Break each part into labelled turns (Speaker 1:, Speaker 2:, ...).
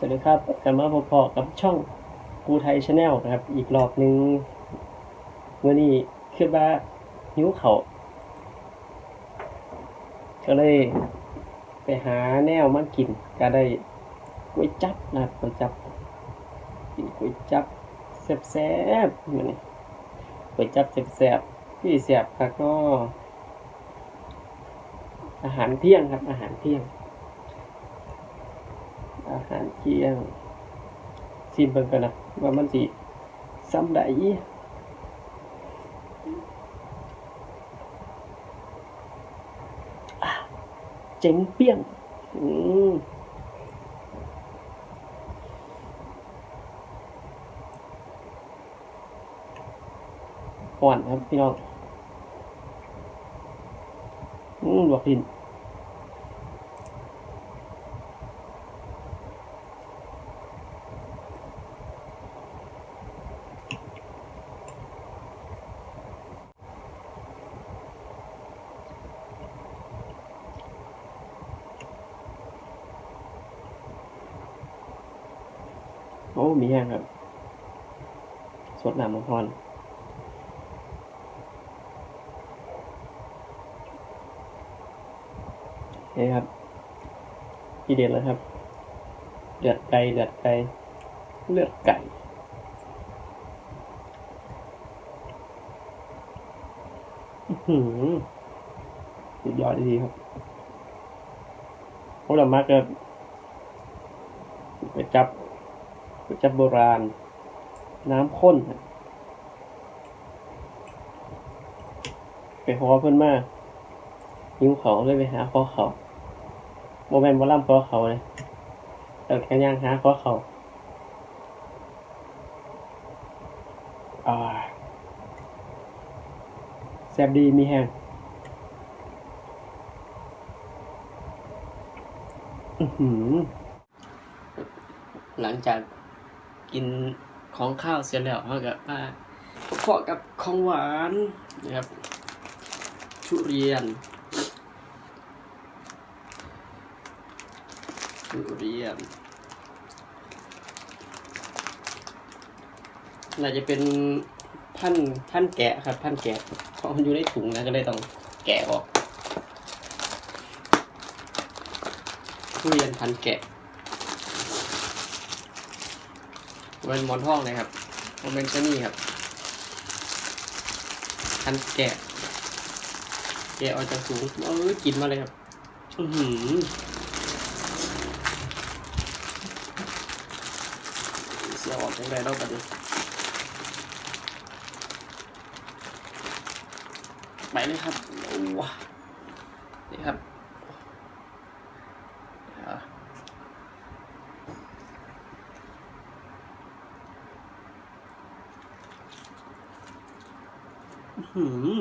Speaker 1: สวัสดีครับกลับมาพบๆกับช่องกูไทยชาแนลนะครับ อีกรอบหนึ่งวันนี้คิดว่าหิวเขาก็เลยไปหาแนวมากิน ก็ได้ก๋วยจับนะครับก๋วยจับกินก๋วยจับแซ่บๆมื้อนี้ก๋วยจับแซ่บๆพี่แซ่บครับก็ อาหารเที่ยงครับ อาหารเที่ยง หารเที่ยงซิมเบิ่งกันนะว่ามันสิซ้ำใดอ่เจ๋งเปี้ยงอืมหวานครับพี่น้องอืมลวกดิน อ้มีแห้งครับ สดน้ำมันพรนี่ครับ ทีเด็ดแล้วครับเลือดไก่เลือดไก่เลือดไก่อื้อหือสุดยอดดีครับพวกเรามักจะไปจับ ก๋วยจับโบราณ น้ำข้น ไปหอเพิ่อนมาหิวเขาเลยไปหาข้อเขาโมแมนบอลล่ำข้อเขาเลยแต่แค่ย่างหาข้อเขาอาแซ่บดีมีแห้งหลังจาก กินของข้าวเสร็จแล้วเราก็มาประกอบกับของหวานนะครับ ทุเรียน ทุเรียนน่าจะเป็นพันธ์พันแกะครับ พันแกะเพราะมันอยู่ในถุงนะก็เลยต้องแกะออกทุเรียนพันแกะ เป็นหมอนทองเลยครับมันเป็นชะนี่ครับคันแกะ แกะออกจากถุงเออกินมาเลยครับ อือหือเสียออกยังไงเราแบบนี้ไปเลยครับโอ้ว้านี่ครับ หืม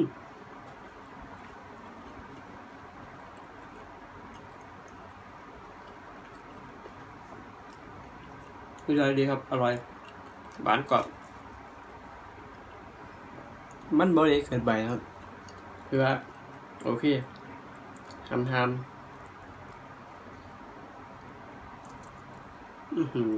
Speaker 1: อร่อยดีครับ อร่อย หวานกรอบ มันบริเกินไปครับ คือว่า โอเคทำทำอือหือ